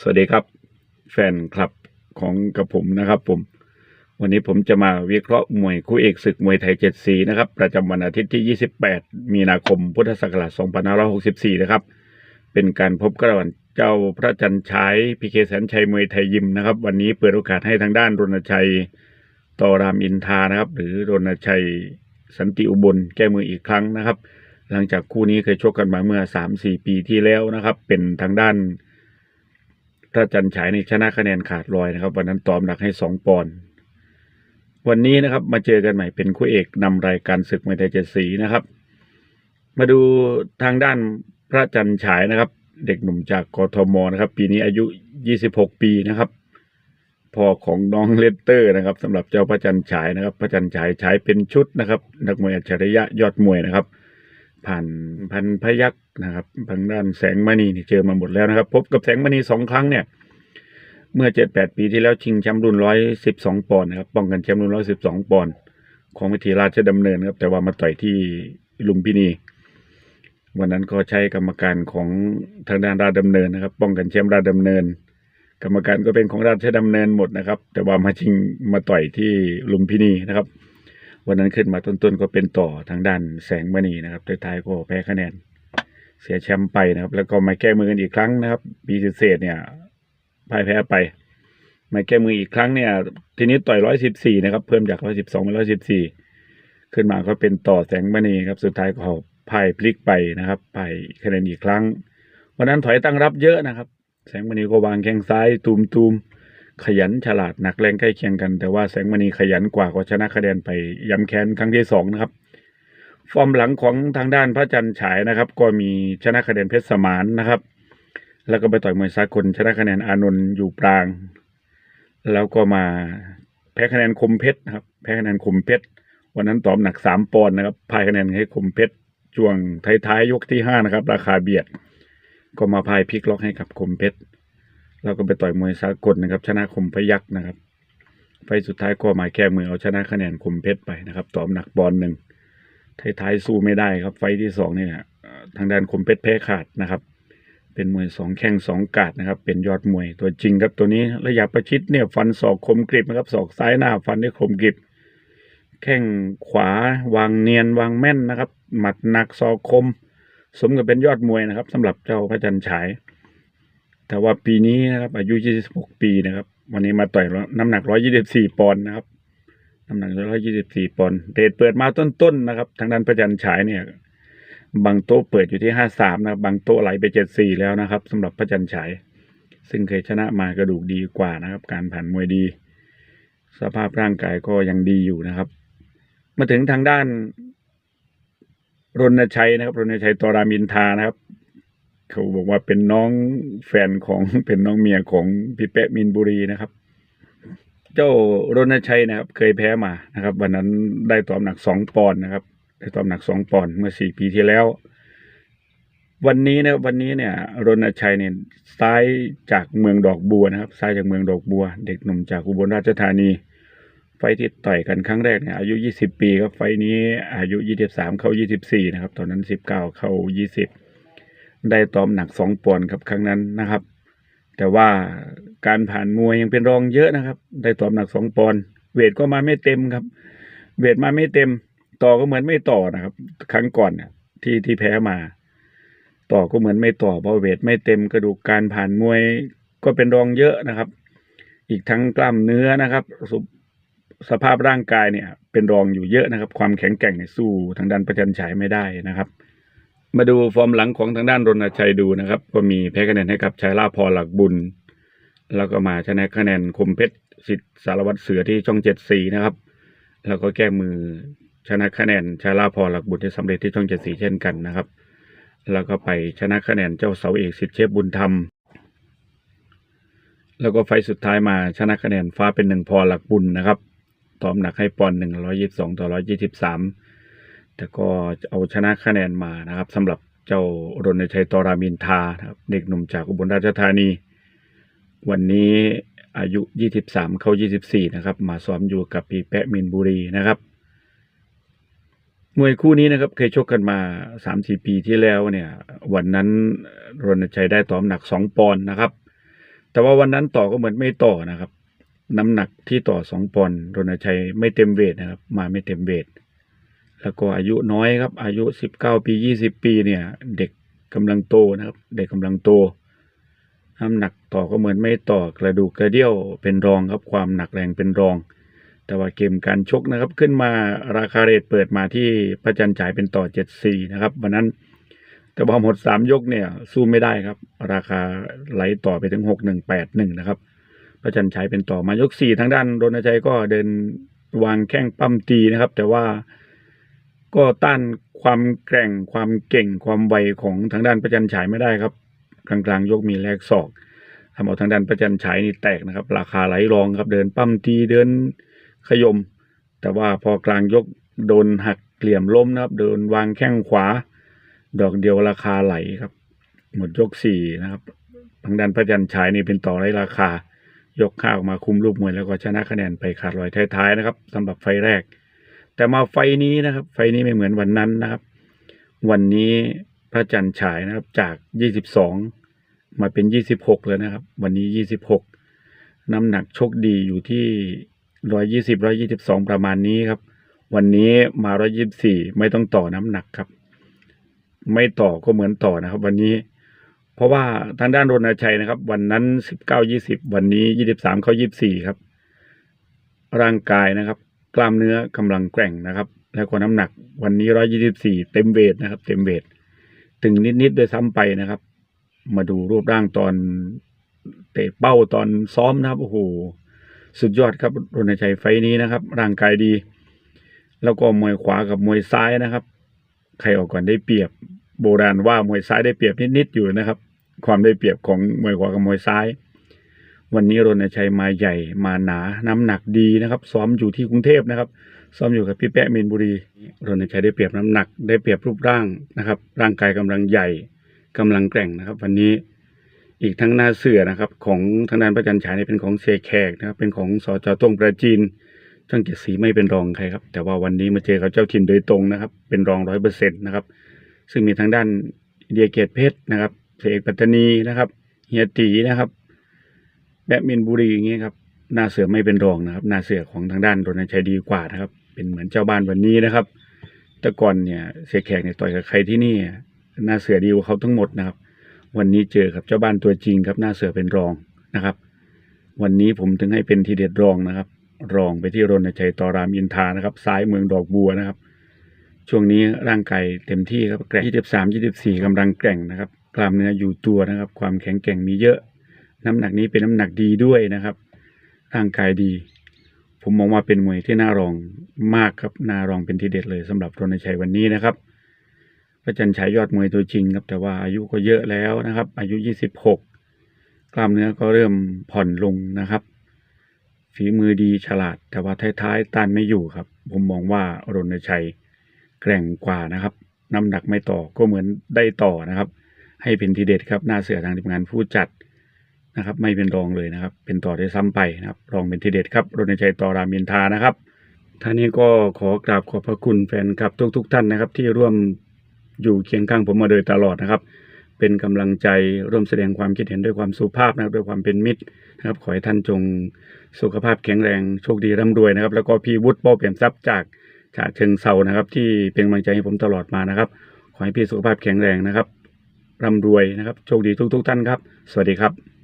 สวัสดีครับ แฟนคลับของกับผมนะครับ ผม วันนี้ผมจะมาวิเคราะห์มวยคู่เอกศึกมวยไทยเจ็ดสีนะครับ ประจำวันอาทิตย์ที่ 28 มีนาคมพุทธศักราช2564 นะครับ เป็นการพบกันระหว่างเจ้าพระจันทร์ฉายพีเคแสนชัยมวยไทยยิมนะครับ วันนี้เปิดโอกาสให้ทางด้านรณชัยต่อรามอินทานะครับ หรือรณชัยสันติอุบลแก้มืออีกครั้งนะครับ หลังจากคู่นี้เคยชกกันมาเมื่อ 3-4 ปีที่แล้วนะครับ เป็นทางด้าน ถ้าจันฉายนี่ชนะคะแนนขาดลอยนะครับ วันนั้นตอมหนักให้สองปอนด์วันนี้นะครับ มาเจอกันใหม่เป็นคู่เอกนำรายการศึกมวยไทยเจ็ดสีนะครับ มาดูทางด้านพระจันฉายนะครับ เด็กหนุ่มจากกทมนะครับ ปีนี้อายุ 26 ปีนะครับพ่อของน้องเลสเตอร์นะครับสำหรับเจ้าพระจันฉายนะครับ พระจันฉายฉายเป็นชุดนะครับ นักมวยอัจฉริยะยอดมวยนะครับ ผ่านพันพยักษ์นะครับทางด้านแสงมณีนี่เจอมาหมดแล้วนะครับ พบกับแสงมณีสองครั้งเนี่ย เมื่อเจ็ดแปดปีที่แล้วชิงแชมป์รุ่นร้อยสิบสองปอนด์นะครับป้องกันแชมป์รุ่นร้อยสิบสองปอนด์ของวิธีราชดำเนินครับแต่ว่ามาต่อยที่ลุมพินี วันนั้นก็ใช้กรรมการของทางด้านราชดำเนินนะครับ ป้องกันแชมป์ราชดำเนิน กรรมการก็เป็นของราชดำเนินหมดนะครับ แต่ว่ามาชิงมาต่อยที่ลุมพินีนะครับ วันนั้นขึ้นมาต้นๆก็เป็นต่อทางด้านแสงมณีนะครับท้ายๆก็แพ้คะแนน เสียแชมป์ไปนะครับ แล้วก็มาแก้มือกันอีกครั้งนะครับปีเศษเนี่ยพ่ายแพ้ไป มาแก้มืออีกครั้งเนี่ย ทีนี้ต่อยร้อยสิบสี่นะครับ เพิ่มจากร้อยสิบสองเป็นร้อยสิบสี่ขึ้นมาก็เป็นต่อแสงมณีครับ สุดท้ายก็พ่ายพลิกไปนะครับพ่ายคะแนนอีกครั้งวันนั้นถอยตั้งรับเยอะนะครับ แสงมณีก็วางแข้งซ้ายตูมตูมๆ ขยันฉลาดหนักแรงใกล้เคียงกัน แต่ว่าแสงมณีขยันกว่าก็ชนะคะแนนไปย้ำแค้นครั้งที่สองนะครับ ฟอร์มหลังของทางด้านพระจันทร์ฉายนะครับ ก็มีชนะคะแนนเพชรสมานนะครับ แล้วก็ไปต่อยมวยสากลชนะคะแนนอานนท์อยู่ปราง แล้วก็มาแพ้คะแนนคมเพชรนะครับ แพ้คะแนนคมเพชรวันนั้นตอบหนักสามปอนด์นะครับพ่ายคะแนนให้คมเพชรช่วงท้ายๆยกที่ห้านะครับ ราคาเบียด ก็มาพายพลิกล็อกให้กับคมเพชร แล้วก็ไปต่อยมวยสากลนะครับ ชนะคมพยักษ์นะครับ ไฟสุดท้ายก็มาแก้มือเอาชนะคะแนนคมเพชรไปนะครับตอบหนักปอนด์หนึ่งท้ายๆสู้ไม่ได้ครับ ไฟที่สองเนี่ยทางด้านคมเพชรแพ้ขาดนะครับ เป็นมวยสองแข้งสองกาดนะครับ เป็นยอดมวยตัวจริงครับตัวนี้ระยะประชิดเนี่ยฟันศอกคมกริบนะครับศอกซ้ายหน้าฟันได้คมกริบแข้งขวาวางเนียนวางแม่นนะครับ หมัดหนักศอกคม สมกับเป็นยอดมวยนะครับสำหรับเจ้าพระจันทร์ฉาย แต่ว่าปีนี้นะครับ อายุ 26 ปีนะครับ วันนี้มาต่อยน้ำหนัก 124 ปอนด์นะครับ น้ำหนัก 124 ปอนด์เดทเปิดมาต้นๆนะครับ ทางด้านพระจันฉายเนี่ย บางโต๊ะเปิดอยู่ที่ 53 นะครับ บางโต๊ะไหลไป 74 แล้วนะครับสำหรับพระจันฉาย ซึ่งเคยชนะมากระดูกดีกว่านะครับ การผ่านมวยดี สภาพร่างกายก็ยังดีอยู่นะครับ มาถึงทางด้านรณชัยนะครับรณชัยตอรามินทานะครับ เขาบอกว่าเป็นน้องแฟนของเป็นน้องเมียของพี่เป๊ะมินบุรีนะครับ เจ้ารณชัยนะครับ เคยแพ้มานะครับ วันนั้นได้ตอมหนักสองปอนด์นะครับ ได้ตอมหนักสองปอนด์เมื่อสี่ปีที่แล้ว วันนี้นะวันนี้เนี่ย รณชัยเนี่ยซ้ายจากเมืองดอกบัวนะครับซ้ายจากเมืองดอกบัว เด็กหนุ่มจากอุบลราชธานี ไฟที่ต่อยกันครั้งแรกเนี่ยอายุ20ปีครับไฟนี้อายุ23เข้า24นะครับ ตอนนั้น19เข้า20 ได้ตอมหนัก2ปอนด์ครับครั้งนั้นนะครับ แต่ว่าการผ่านมวยยังเป็นรองเยอะนะครับ ได้ตอมหนัก2ปอนด์เวทก็มาไม่เต็มครับ เวทมาไม่เต็ม ต่อก็เหมือนไม่ต่อนะครับ ครั้งก่อนเนี่ยที่ที่แพ้มา ต่อก็เหมือนไม่ต่อเพราะเวทไม่เต็มกระดูกการผ่านมวยก็เป็นรองเยอะนะครับ อีกทั้งกล้ามเนื้อนะครับสุสภาพร่างกายเนี่ย เป็นรองอยู่เยอะนะครับ ความแข็งแกร่งเนี่ยสู้ทางด้านประจันฉายไม่ได้นะครับ มาดูฟอร์มหลังของทางด้านรณชัยดูนะครับ ก็มีแพ้คะแนนให้กับชายล่าพอหลักบุญ แล้วก็มาชนะคะแนนคมเพชรสิทธิสารวัตรเสือที่ช่องเจ็ดสีนะครับ แล้วก็แก้มือชนะคะแนนชายล่าพอหลักบุญที่สำเร็จที่ช่องเจ็ดสีเช่นกันนะครับ แล้วก็ไปชนะคะแนนเจ้าเสาเอกสิทธิเชฟบุญธรรม แล้วก็ไฟสุดท้ายมาชนะคะแนนฟ้าเป็นหนึ่งพอหลักบุญนะครับตอมหนักให้ปอนหนึ่งร้อยยี่สิบสองต่อร้อยยี่สิบสาม แต่ก็เอาชนะคะแนนมานะครับสำหรับเจ้ารณชัยตอรามินทาครับเด็กหนุ่มจากอุบลราชธานี วันนี้อายุยี่สิบสามเข้ายี่สิบสี่นะครับ มาซ้อมอยู่กับปีแปะมินบุรีนะครับมวยคู่นี้นะครับเคยชกกันมาสามสี่ปีที่แล้วเนี่ย วันนั้นรณชัยได้ต่อมหนักสองปอนด์นะครับ แต่ว่าวันนั้นต่อก็เหมือนไม่ต่อนะครับ น้ำหนักที่ต่อสองปอนด์รณชัยไม่เต็มเวทนะครับ มาไม่เต็มเวท แล้วก็อายุน้อยครับ อายุสิบเก้าปียี่สิบปีเนี่ย เด็กกำลังโตนะครับ เด็กกำลังโตน้ำหนักต่อก็เหมือนไม่ต่อกระดูกกระเดี่ยวเป็นรองครับความหนักแรงเป็นรอง แต่ว่าเกมการชกนะครับ ขึ้นมาราคาเรทเปิดมาที่ประจันฉายเป็นต่อเจ็ดสี่นะครับวันนั้นแต่พอหมดสามยกเนี่ย สู้ไม่ได้ครับ ราคาไหลต่อไปถึงหกหนึ่งแปดหนึ่งนะครับพระจันฉายเป็นต่อมายกสี่ทางด้านรณชัยก็เดินวางแข้งปั้มตีนะครับ แต่ว่า ก็ต้านความแกร่งความเก่งความไวของทางด้านพระจันฉายไม่ได้ครับ กลางๆ ยกมีแลกศอกทำเอาทางด้านพระจันฉายนี่แตกนะครับ ราคาไหลรองครับเดินปั้มตีเดินขยม แต่ว่าพอกลางยกโดนหักเหลี่ยมล้มนะครับเดินวางแข้งขวา ดอกเดียวราคาไหลครับ หมดยกสี่นะครับ ทางด้านพระจันทร์ฉายนี่เป็นต่อไรราคา ยกข้าออกมาคุมลูกมวยแล้วก็ชนะคะแนนไปขาดลอยท้ายๆนะครับสำหรับไฟแรก แต่มาไฟนี้นะครับ ไฟนี้ไม่เหมือนวันนั้นนะครับ วันนี้พระจันทร์ฉายนะครับ จากยี่สิบสองมาเป็นยี่สิบหกเลยนะครับ วันนี้ยี่สิบหกน้ำหนักโชคดีอยู่ที่ร้อยยี่สิบร้อยี่สิบสองประมาณนี้ครับ วันนี้มาร้อยิบสี่ไม่ต้องต่อน้ำหนักครับ ไม่ต่อก็เหมือนต่อนะครับ วันนี้ เพราะว่าทางด้านรณชัยนะครับ วันนั้นสิบเก้ายี่สิบวันนี้ยี่สิบสามเขายี่บสี่ครับ ร่างกายนะครับ กล้ามเนื้อกำลังแกร่งนะครับ แล้วก็น้ำหนักวันนี้ร้อยยี่สิบสี่เต็มเวทนะครับ เต็มเวทถึงนิดๆด้วยซ้ำไปนะครับ มาดูรูปร่างตอนเตะเป้าตอนซ้อมนะครับโอ้โหสุดยอดครับรณชัยไฟนี้นะครับ ร่างกายดี แล้วก็มวยขวากับมวยซ้ายนะครับ ใครออกก่อนได้เปรียบ โบราณว่ามวยซ้ายได้เปรียบนิดๆอยู่นะครับ ความได้เปรียบของมวยขวากับมวยซ้าย วันนี้รณชัยมาใหญ่มาหนาน้ำหนักดีนะครับ ซ้อมอยู่ที่กรุงเทพนะครับ ซ้อมอยู่กับพี่แปะเมนบุรีรณชัยได้เปรียบน้ำหนัก ได้เปรียบรูปร่างนะครับ ร่างกายกำลังใหญ่กำลังแกร่งนะครับ วันนี้อีกทั้งหน้าเสือนะครับ ของทางด้านพระจันทร์ฉายเนี่ยเป็นของเสียแขกนะครับ เป็นของสจต้งประจีนช่างเกียรติสีไม่เป็นรองใครครับ แต่ว่าวันนี้มาเจอกับเจ้าถิ่นโดยตรงนะครับ เป็นรองร้อยเปอร์เซ็นต์นะครับ ซึ่งมีทางด้านเดียเกตเพชรนะครับเสกปัตตานีนะครับ เฮียตีนะครับ แบะมินบุรีอย่างเงี้ครับหน้าเสือไม่เป็นรองนะครับหน้าเสือของทางด้านรณชัยดีกว่านะครับ เป็นเหมือนเจ้าบ้านวันนี้นะครับ แต่ก่อนเนี่ยเสียแขกเนี่ยต่อยกับใครที่นี่หน้าเสือดีกว่าเขาทั้งหมดนะครับ วันนี้เจอกับเจ้าบ้านตัวจริงครับหน้าเสือเป็นรองนะครับ วันนี้ผมถึงให้เป็นทีเด็ดรองนะครับ รองไปที่รณชัยตอรามอินทานะครับ ซ้ายเมืองดอกบัวนะครับ ช่วงนี้ร่างกายเต็มที่ครับแกร่ง23 24กำลังแกร่งนะครับ กล้ามเนื้ออยู่ตัวนะครับ ความแข็งแกร่งมีเยอะ น้ำหนักนี้เป็นน้ำหนักดีด้วยนะครับ ร่างกายดี ผมมองว่าเป็นมวยที่น่ารองมากครับน่ารองเป็นทีเด็ดเลยสำหรับรณชัยวันนี้นะครับพระจันทร์ฉายยอดมวยตัวจริงครับ แต่ว่าอายุก็เยอะแล้วนะครับ อายุ 26 กล้ามเนื้อก็เริ่มผ่อนลงนะครับ ฝีมือดีฉลาด แต่ว่าท้ายๆต้านไม่อยู่ครับ ผมมองว่ารณชัยแกร่งกว่านะครับ น้ำหนักไม่ต่อก็เหมือนได้ต่อนะครับ ให้เป็นทีเด็ดครับหน้าเสือทางทีมงานผู้จัด นะครับ ไม่เป็นรองเลยนะครับ เป็นต่อได้ซ้ำไปนะครับ รองเป็นทีเด็ดครับรณชัยต่อรามอินทานะครับท่านี้ก็ขอกราบขอบพระคุณแฟนคลับทุกๆทท่านนะครับ ที่ร่วมอยู่เคียงข้างผมมาโดยตลอดนะครับ เป็นกำลังใจร่วมแสดงความคิดเห็นด้วยความสุภาพนะครับ ด้วยความเป็นมิตรนะครับ ขอให้ท่านจงสุขภาพแข็งแรงโชคดีร่ำรวยนะครับ แล้วก็พี่วุฒิป้าเปี่ยมทรัพย์จากฉะเชิงเซานะครับ ที่เป็นกำลังใจให้ผมตลอดมานะครับ ขอให้พี่สุขภาพแข็งแรงนะครับร่ำรวยนะครับ โชคดีทุก ๆ ท่านครับ สวัสดีครับ